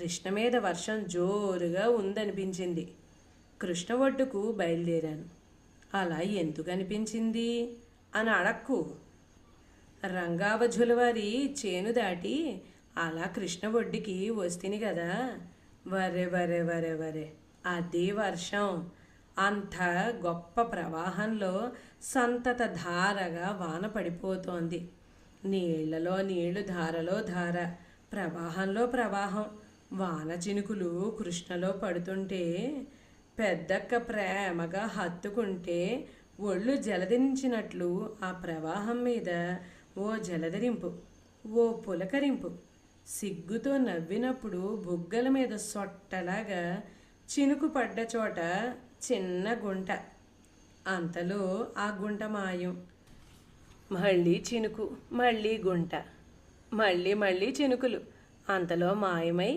కృష్ణ మీద వర్షం జోరుగా ఉందనిపించింది. కృష్ణ ఒడ్డుకు బయలుదేరాను. అలా ఎందుకు అనిపించింది అని అడక్కు. రంగావజుల వారి చేను దాటి అలా కృష్ణ ఒడ్డుకి వస్తుంది కదా. వరే వరే వరే వరే అది వర్షం. అంత గొప్ప ప్రవాహంలో సంతత ధారగా వాన పడిపోతోంది. నీళ్ళలో నీళ్ళు ధారలో ధార ప్రవాహంలో ప్రవాహం. వాన చినుకులు కృష్ణలో పడుతుంటే పెద్దక్క ప్రేమగా హత్తుకుంటే ఒళ్ళు జలదించినట్లు ఆ ప్రవాహం మీద ఓ జలధరింపు ఓ పులకరింపు. సిగ్గుతో నవ్వినప్పుడు బుగ్గల మీద సొట్టలాగా చినుకు పడ్డ చోట చిన్న గుంట. అంతలో ఆ గుంట మాయం. మళ్ళీ చినుకు మళ్ళీ గుంట. మళ్ళీ మళ్ళీ చినుకులు. అంతలో మాయమై